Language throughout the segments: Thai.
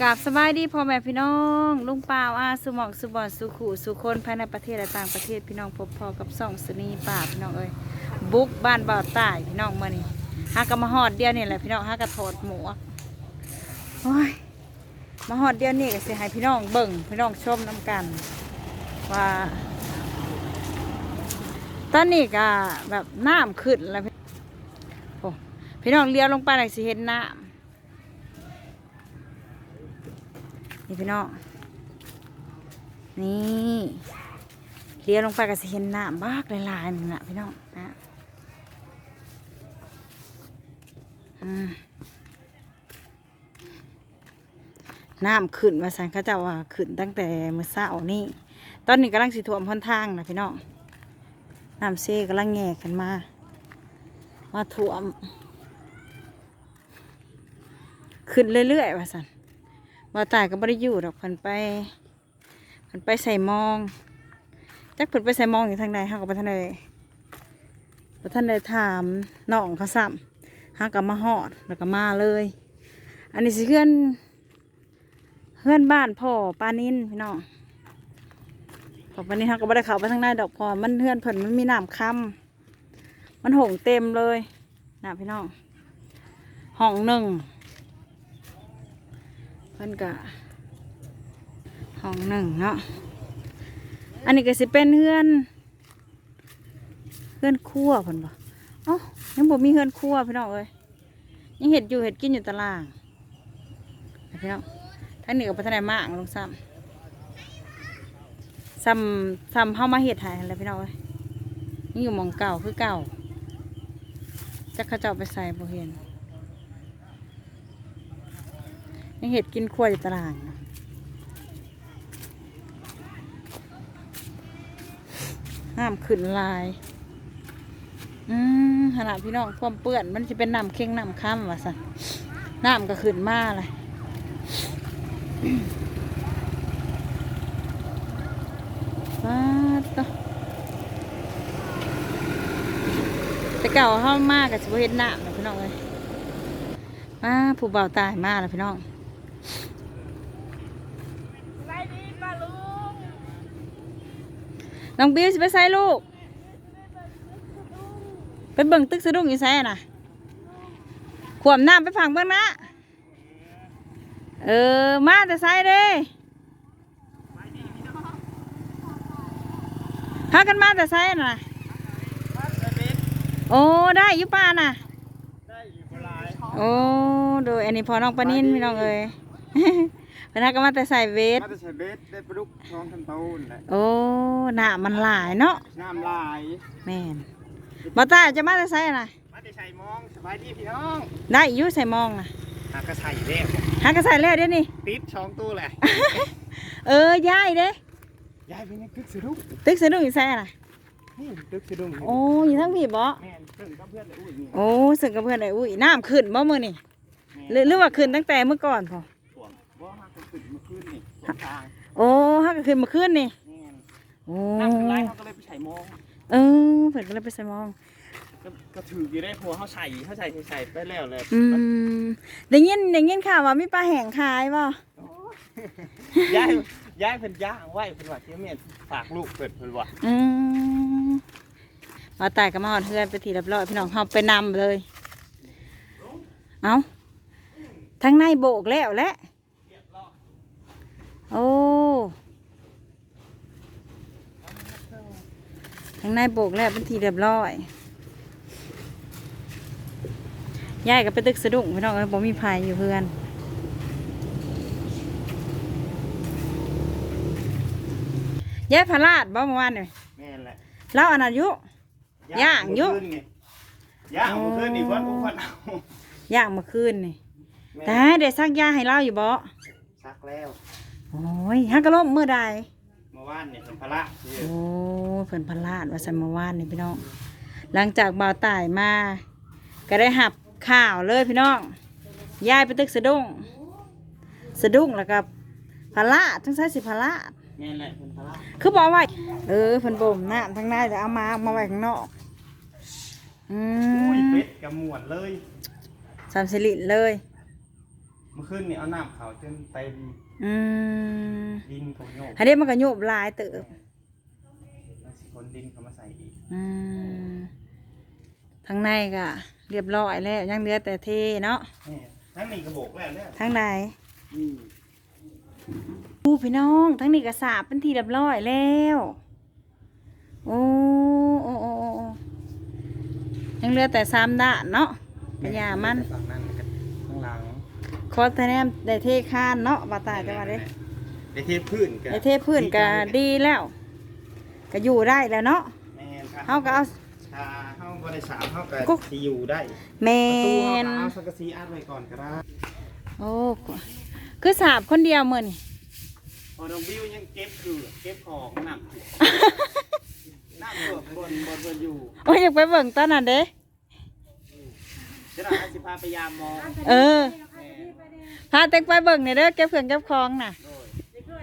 กราบสบายดีพ่อแม่พี่น้อง ลุงป่าวอาสุหมองสุบอนสุขุสุคนภายในประเทศและต่างประเทศพี่น้องพบพอกับส่องสนีป่าพี่น้องเอ้ยบุกบ้านบ่าวใต้พี่น้องมานี่หากะมาหอดเดียวนี่แหละพี่น้องหากกะถอดหมวกโอ้ยมาหอดเดียวนี่ก็สิให้พี่น้องเบิ่งพี่น้องชมน้ำกัน ว่าตอนนี้ก็แบบน้ำขึ้นแล้วพี่โอ้พี่น้องเลี้ยวลงไปเลยสิเห็นน้ำ นี่พี่น้องนี่เลี้ยวลงไปก็สิเห็นน้ำบากหลายๆนึงนะพี่น้องนะน้ำขึ้นมาสันเขาจะว่าขึ้นตั้งแต่เมื่อเช้านี่ตอนนี้กำลังสิท่วมพ้นทางนะพี่น้องน้ำเซ่กำลังแงกกันมา มาท่วม ขึ้นเรื่อยๆว่าสัน ว่าตายก็ไม่ได้อยู่ดอกเพิ่นไปเพิ่นไปใส่มองจักเพิ่นไปใส่มองอยู่ทางใดเฮาก็บ่ทันได้บ่ทันได้ถามน้องเขาซ้ำเฮาก็มาฮอดแล้วก็มาเลย อันนี้สิเพื่อนเพื่อนบ้านพ่อปานินพี่น้องพอวันนี้เขาก็ไม่ได้เข้าไปทางในดอกพอมันเพื่อนเพิ่นมันมีน้ำค่ำมันหงเต็มเลยนะพี่น้องห้องหนึ่ง เพิ่นกะห้องหนึ่งเนาะอันนี้ก็สิเป็นเพื่อนเพื่อนครัวเพิ่นบ่เอ้ายังบ่มีเพื่อนครัวพี่น้องเอ้ยยังเห็ดอยู่เห็ดกินอยู่ตารางพี่น้องท่านนี่ก็พัฒนามากลงซ้ำซ้ำซ้ำเข้ามาเห็ดหายอะไรพี่น้องเอ้ยนี่อยู่หมองเก่าคือเก่าจะขาเจ้าไปใส่บ่เห็น ยังเห็ดกินขั้วอยู่ตารางน้ำขึ้นลาย อืมขนาดพี่น้องความเปื้อน มันจะเป็นน้ำเค็งน้ำค้ำว่ะสันน้ำก็ขึ้นมาเลยฟาดต่อแต่เก่าเข้ามากกับสิบเห็นหน้านะพี่น้องเลยมาผู้บ่าตายมากแล้วพี่น้อง ไรดีป้าลุง น้องบิวสิไปใส่ลูก ไปเบิ่งตึกสะดุ้งอยู่ใส่น่ะขวมน้ำไปฝังเบิ่งนะ เออ มาแต่ใส่เด้พากันมาแต่ใส่น่ะ โอ้ได้อยุป้าน่ะได้อยู่เวลาโอ้ดูอันนี้พอน้องปานินพี่น้องเอ้ย พนักก็มาแต่ใส่เวทมาจะใช้เบสได้ปลาดุกท้องคันโตนแหละโอ้หน้ามันหลายเนาะน้ำลายแม่นบ่ตาจะมาแต่ใส่น่ะมาจะใช้มองสบายดีพี่น้องได้อยุใส่มองน่ะหากระใส่แล้วหากระใส่แล้วเดี๋ยวนี้ติดช่องตู้แหละเออย่ายเด้ยายเป็นยังตึกสะดุ้งตึกสะดุ้งอยู่ใส่น่ะนี่ตึกสะดุ้งโอ้อยู่ทั้งพี่บ่แม่นเพิ่งกับเพื่อนเลยอุ้ยนี่โอ้สึกกับเพื่อนไอ้อุ้ยน้ำขึ้นบ่มื้อนี่หรือหรือว่าขึ้นตั้งแต่เมื่อก่อนพอ ถ่วงว่าหากระขึ้นมา ขึ้นนี่ตรงกลางโอ้ฮักก็ขึ้นเมาขึ้นนี่แม่นโอ้น้ำขึ้นไล่เขาก็เลยไปใช้มองเออเพิ่นก็เลยไปใส่มอง ก็ก็ถืออยู่ได้พัวเขาใส่เขาใส่ใส่ไปแล้วเลยอืมได้ยินได้ยินข่าวว่ามีปลาแห้งขายบ่ยายยายเพิ่นย่างไว้เพิ่นว่าเที่ยเมียนฝากลูกเพิ่นเพิ่นว่าอืมมาตายก็มาหอดเฮือนไปทีเรียบร้อยพี่น้องเฮาไปนำเลย เอาทั้งในโบกแล้วแหละ โอ้ทั้งในโบกแล้วเป็นทีเรียบร้อยยายก็ไปตึกสะดุ้งพี่น้องเอ้ยบ่มีภัยอยู่เพื่อนยายพลาดบ่เมื่อวานนี่แม่นแหละเล่าอันอายุย่างอยู่เมื่คืนนี่ย่างเมื่อคืนนี่เพิ่นอุ้มเพิ่นเอาย่างเมื่อคืนนี่แม่แต่ได้ซักยาให้เล่าอยู่บ่ซักแล้ว โอ้ยฮักกะลมเมื่อใดเมื่อวานนี่เป็นพระที่โอ้เพิ่นพลาดว่าสันเมื่อวานนี่พี่น้อง หลังจากบ่าวตายมา ก็ได้หับข่าวเลยพี่น้องยายไปตึกสะดุ้งสะดุ้งแล้วก็พลาดทั้งใช้สิพลาด แม่นแหละเป็นพระคือบอกว่าเออเพิ่นบ่มน้ำทั้งในแต่เอามามาไว้ข้างนอกอือุ้ยมเป็ดกับหมวนเลยสามสิริเลยเมื่อคืนนี่เอาน้ำเขาจนเต็มอืมดินโถโยกอันนี้มันก็โยบหลายเติบแล้วสิคนดินเขามาใส่อีกอืมทางในก็เรียบร้อยแล้วยังเหลือแต่เทเนาะนี่ทั้งนี้กระบอกแล้วเนี่ยทางในอืมอู้พี่น้องทั้งนี้ก็สาบเป็นทีเรียบร้อยแล้ว โอ้โอ้โอ้โอ้โอ้ยังเหลือแต่สามด้านเนาะกระยามัน ฝั่งนั้นกับข้างหลัง คอแทนมได้เทคานเนาะบาตายจังหวะเด้ได้เทพื้นกันได้เทพื้นก็ดีแล้ว ก็อยู่ได้แล้วเนาะแม่นค่ะเฮาก็เอาชาเฮาบ่ได้สามเฮาก็กุ๊กสิอยู่ได้แมประตูเฮาก็นเอาสังกะสีอัดไว้ก่อนก็ได้โอ้คือสาบคนเดียวมื้อนี่พอน้องบิวยังเก็บอยู่เก็บของน้ำน้ำเบิกบนบนบนอยู่โอ้ยอยากไปเบิ่งตอนนั้นเด้เดี๋ยวเราให้สิพาไปยามมองเออแม่น พาเต็กไปเบิ่งหน่อยเด้อเก็บเครื่องเก็บของน่ะโดย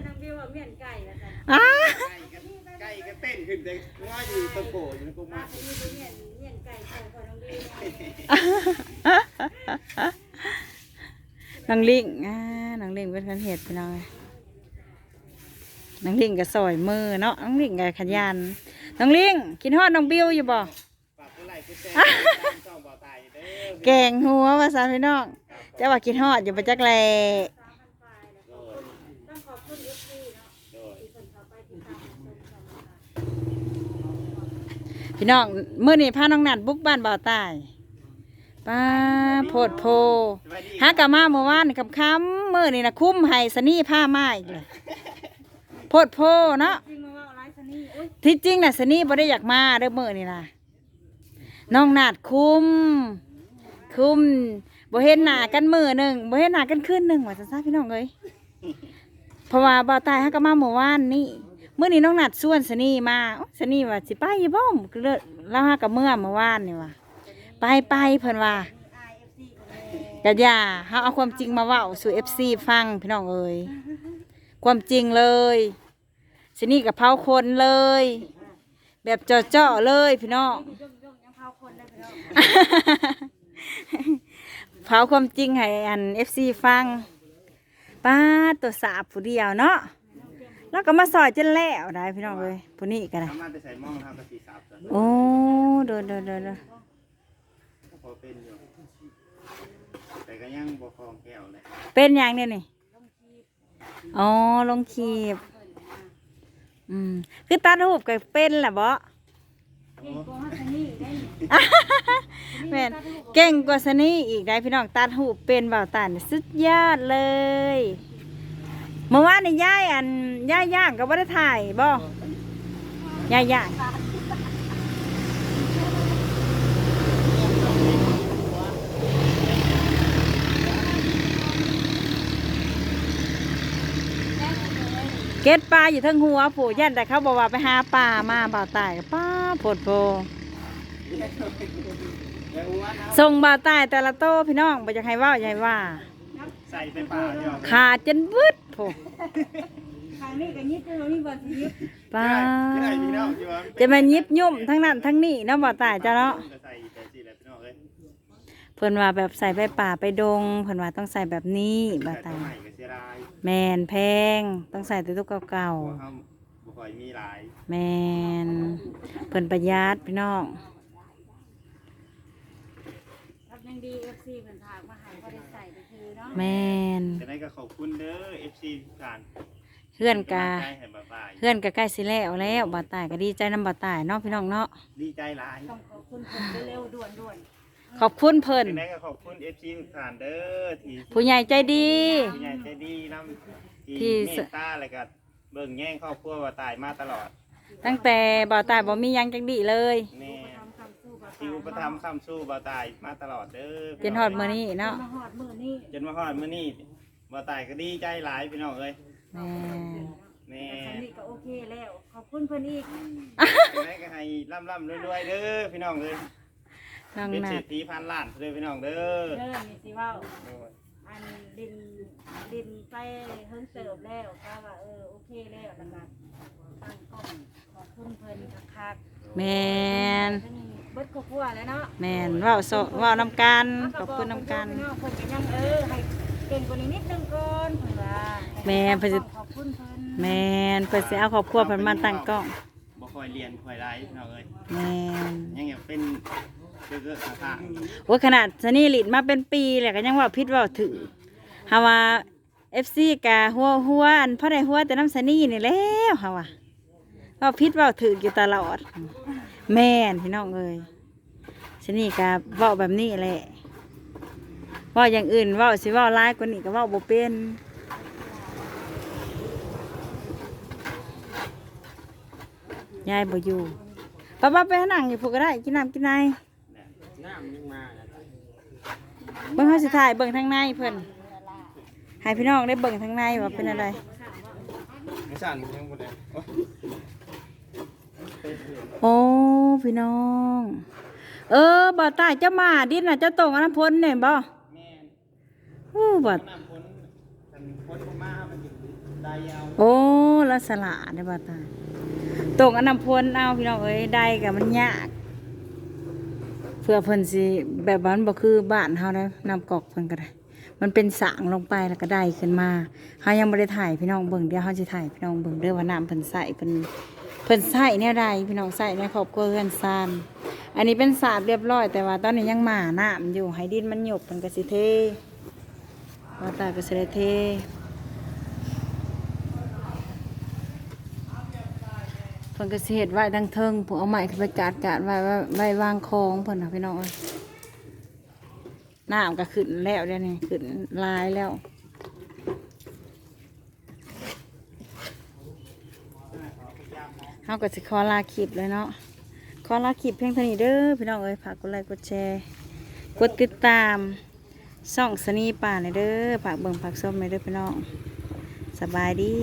อ้าไก่ก็ไก่ก็เต้นขึ้นแต่ว่าอยู่ตะโกอยู่ในกรงมาน้องลิงอ่าน้องลิงเป็นคนเห็ดพี่น้องน้องลิงก็ซอยมือเนาะน้องลิงก็ขยันน้องลิงกินฮอดน้องบิวอยู่บ่ ฝากผู้ไล่ผู้แซ่ตามช่องบ่อตายเด้อ แกงหัวว่าซานพี่น้องเจ้าว่ากินฮอดอยู่ประจักแลยพี่น้องเมื้อนี้พาน้องนัดบุกบ้านบ่าวใต้ป้าโพดโพสวัสดีหากะมาเมื่อวานกับคำเมื้อนี้นะคุ้มให้สนี่ผ้าไม้อีกเลยโพดโพเนาะที่จริงน่ะสนี่บ่ได้อยากมาเด้อเมื้อนี้นะน้องนัดคุ้ม คุ้ม บ่เห็นหน้ากันมื้อหนึงบ่เห็นหน้ากันคืนหนึงว่าซั่นซะพี่น้องเอ้ยเพราะว่าบ่าวใต้หากะมาเมื่อวานนี่มื้อนี้น้องนัดชวนสนี่มาโอ๊ยสนี่ว่าสิไปอยู่บ่ก็เลยเราหากะเมื่อเมื่อวานนี่ว่าไปไปเพิ่นว่ากะย่าเฮาเอาความจริงมาเว้าสู่ FC ฟังพี่น้องเอ้ยความจริงเลยสินี่กับเผาคนเลย แบบเจาะๆเลยพี่น้อง เผาความจริงให้อัน FC ฟังป้าตัวสาบผู้เดียวเนาะแล้วก็มาซอยจนแล้วได้พี่น้องเอ้ยผู้นี้ก็ได้ทำมาแต่ใส่หม้องทำกะสีสับจ้ะโอ้เดินเดินเดินเดินพอเป็นอยู่แต่ก็ยังบ่คลองแก้วเลยเป็นอย่างเนี่ยนี่อ๋อลงคีบอืมคือตัดรูปก็เป็นแหละบ่ แม่นเก่งกว่าสนี่อีกได้พี่น้องตัดรูเป็นบ่าวตันสุดยอดเลยเมื่อวานนี่ย่ายอันย่ายย่างก็บ่ได้ถ่ายบ่ย่ายย่างเก็ดปลาอยู่ทั้งหัวผู้ยันแต่เขาบอกว่าไปหาปลามาบ่าวตายกับป้าโพดโพ แล้วอ้วนเอาส่งบ่าวตายแต่ละโตพี่น้องบ่อยากให้เว่าอย่าให้ว่า ใส่ไปป่าเดียวขาดจนบึดโผทางนี้กับนี้ตัวนี้บ่สิยิบป้าจะได้พี่น้องอยู่ว่าจะมายิบยุ่มทั้งนั้นทั้งนี้เนาะบ่าวตายจ้ะเนาะจะใส่แต่สิแหละพี่น้องเอ้ยเพิ่นว่าแบบใส่ไปป่าไปดงเพิ่นว่าต้องใส่แบบนี้บ่าวแต่ตาตัวยใหม่ก็เสียดายแมนแพงต้องใส่แต่ตุ๊กเก่าเพราะว่าเขาบ่ค่อยมีหลายๆแมนเพิ่นประหยัดพี่น้อง รับยังดี FC เพิ่นถากมาให้บ่ได้ใส่ไปคือเนาะ แมนจะได้ก็ขอบคุณเด้อ FC ทุกท่านเพื่อนกาใจให้บ่าวตายเพื่อนก็ใกล้สิแล้วแล้วบ่าวตายก็ดีใจนำบ่าวตายเนาะพี่น้องเนาะดีใจหลายต้องขอบคุณเพิ่นเร็วๆด่วนขอบคุณเพิ่นจะได้ก็ขอบคุณ FC ทุกท่านเด้อที่ผู้ใหญ่ใจดี ผู้ใหญ่ใจดีนำที่ที่ เมตตาแล้วก็เบิ่งแย่งครอบครัวบ่าวตายมาตลอดตั้งแต่บ่าวตายบ่มีหยังจังดีเลย แม่ ๆทำคำสู้บ่ที่อุปถัมภ์ค้ำสู้บ่าวตายมาตลอดเด้อจนฮอดมื้อนี้เนาะมาฮอดมื้อนี้จนมาฮอดมื้อนี้บ่าวตายก็ดีใจหลายพี่น้องเอ้ยแม่นแม่ทางนี้ก็โอเคแล้ว ขอบคุณเพิ่นอีกจะได้ก็ให้ร่ำๆรวยๆเด้อพี่น้องเอ้ยน้องเป็นนัเศรดษฐีพันล้านเด้อพี่น้องเด้อเด้อนี่สิเว้าโอ้ยอันดินดินไปเฮิงเติบแล้วก็ว่าเออโอเคแล้วแล้วก็ตั้งกล้องขอบคุณเพิ่นคักแม่นๆเพิ่นเบิ ดครอบครัวแล้วเนาะแม่นเว้าโซเว้านํกันขอบคุณนํกันเพิ่นก็ยังเออให้แกก่งกว่านี้นิดนึงก่อนเพิ่นว่าแม่เพิ่นสิขอบคุณเพิ่นแมนเพิ่นสิเอาครอบครัวเพิ่นมาตั้งกล้องบ่ค่อยเรียนค่อยไรเนาะเอ้ยแมนยังอยากเป็นเกือกๆข้างโอ้ยขนาดสนี่ลิดมาเป็นปีแหละก็ยังว่าพิษว่าถือเฮาว่า FC กะหัวหัวอันพ่อได้หัวแต่น้ำสนี่นี่แหล้วเฮาว่าว่าพิษว่าถืออยู่ตลอด แม่นพี่น้องเอ้ย สนี่กะเว้าแบบนี้แหละเว่าอย่างอื่นเว้าสิเว้าร้ายกว่านี้ก็เว้าบ่เป็นยายบ่อยู่ป้าป้าไปหานั่งอยู่พวกก็ได้กินน้ำกินไนๆน้ำยังมาแล้วก็เบิ่งเขาสิถ่ายเบิ่งทางในเพิ่นให้พี่น้องได้เบิ่งทางในว่าเป็นอะไรไม่สั่นยังบ่ได้โอ๊ยโอ้พี่น้อง เออบ่ตายเจ้ามาดินน่ะเจ้าตรงอันนั้นพ้นเนี่ยบ่แม่นอู้บ่น้ำพ้นมันพ้นลงมามันสิได้ยาวโอ้ละสละได้บ่ตายตรงอันนั้นพ้นเอาพี่น้องเอ้ยได้ก็มันยากเพื่อเพิ่นสิแบบว่ามันบ่คือบ้านเฮานะน้ำกอกเพิ่นก็ได้มันเป็นสางลงไปแล้วก็ได้ขึ้นมาเฮายังบ่ได้ถ่ายพี่น้องเบิ่งเดี๋ยวเฮาสิถ่ายพี่น้องเบิ่งเด้อว่าน้ำเพิ่นใส่เพิ่น เพิ่นใส่แนวใดพี่น้องใส่ในครอบครัวเรือนซานอันนี้เป็นสาบเรียบร้อย แต่ว่าตอนนี้ยังหมาหน้ำอยู่ให้ดินมันหยบเพิ่นกสิเทว่าตาก็สิเทเพิ่นกสิเฮ็ดไว้ทั้งเทิงผมเอาไม้ขึ้นไปกาดกาดไว้ไว้ไว้วางคองเพิ่นนะพี่น้องเอ้ยน้ำก็ขึ้นแล้วเดี๋ยวนี้ขึ้นลายแล้ว เขาก็สิขอลาคลิปเลยเนาะขอลาคลิปเพียงเท่านี้เด้อพี่น้องเอ้ยฝากกดไลค์กดแชร์กดติดตามส่องสนีป่าในอยเด้อฝากเบิ่งฝากส้มในอยเด้อพี่น้องสบายดี